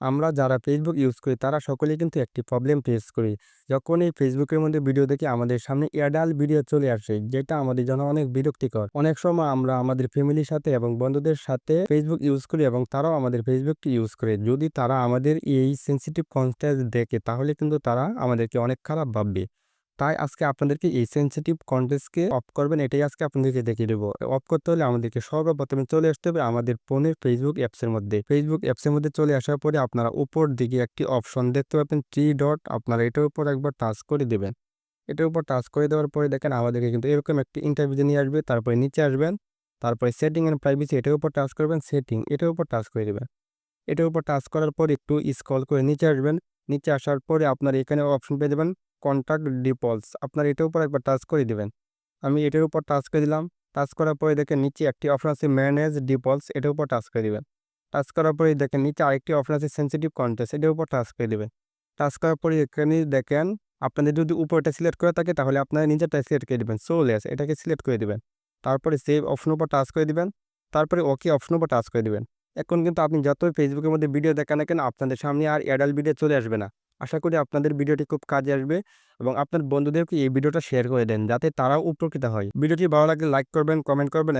আমরা যারা Facebook use করি, তারা সকলেই কিন্তু একটি প্রবলেম ফেস করি। যখন এই ফেসবুকের মধ্যে ভিডিও দেখে, আমাদের সামনে অ্যাডাল ভিডিও চলে আসে, যেটা আমাদের জন্য অনেক বিরক্তিকর। অনেক সময় আমরা আমাদের ফ্যামিলির সাথে এবং বন্ধুদের সাথে ফেসবুক ইউজ করি এবং তারাও আমাদের ফেসবুকটি ইউজ করে। যদি তারা আমাদের এই সেন্সিটিভ কন্টেন্ট দেখে, তাহলে কিন্তু তারা আমাদেরকে অনেক খারাপ ভাববে। তাই আজকে আপনাদেরকে এই সেন্সিটিভ কন্টেন্টকে অফ করবেন, এটাই আজকে আপনাদেরকে দেখিয়ে দেবো। অফ করতে হলে আমাদেরকে সর্বপ্রথমে চলে আসতে হবে আমাদের ফোনের ফেসবুক অ্যাপসের মধ্যে। ফেসবুক অ্যাপসের মধ্যে চলে আসার পরে আপনারা উপর দিকে একটি অপশন দেখতে পাবেন থ্রি ডট আপনারা এটার উপর একবার টাচ করে দেবেন। এটার উপর টাচ করে দেওয়ার পরে দেখেন আমাদেরকে কিন্তু এরকম একটি ইন্টারভিউ নিয়ে আসবে, তারপরে নিচে আসবেন, তারপরে সেটিং অ্যান্ড প্রাইভেসি এটার উপর টাচ করবেন সেটিং এটার উপর টাচ করে দেবেন। এটার উপর টাচ করার পর একটু স্ক্রল করে নিচে আসবেন নিচে আসার পরে আপনার এখানে অপশন পেয়ে যাবেন কন্ট্যাক্ট ডিপলস আপনার এটার উপর একবার টাচ করে দেবেন। আমি এটার উপর টাচ করে দিলাম। টাচ করার পরে দেখেন নিচে একটি অপশন আছে ম্যানেজ ডিপলস এটার উপর টাচ করে দিবেন। টাচ করার পরে দেখেন নিচে আরেকটি অপশন আছে সেন্সিটিভ কন্টেন্ট এটার উপর টাচ করে দিবেন। টাচ করার পরে এখানে দেখেন আপনাদের যদি উপরটা সিলেক্ট করে থাকে তাহলে আপনারা নিচেরটা সিলেক্ট করে দেবেন। সোলেস এটাকে সিলেক্ট করে দেবেন। তারপরে সেভ অপশন উপর টাচ করে দিবেন। তারপরে ওকে অপশন উপর টাচ করে দিবেন। এখন কিন্তু আপনি যতই ফেসবুকের মধ্যে ভিডিও দেখেন না কেন, আপনাদের সামনে আর অ্যাডাল ভিডিও চলে আসবে না। আশা করি আপনাদের ভিডিওটি খুব কাজে আসবে এবং আপনার বন্ধুদেরকে এই ভিডিওটা শেয়ার করে দেন, যাতে তারাও উপকৃত হয়। ভিডিওটি ভালো লাগলে লাইক করবেন কমেন্ট করবেন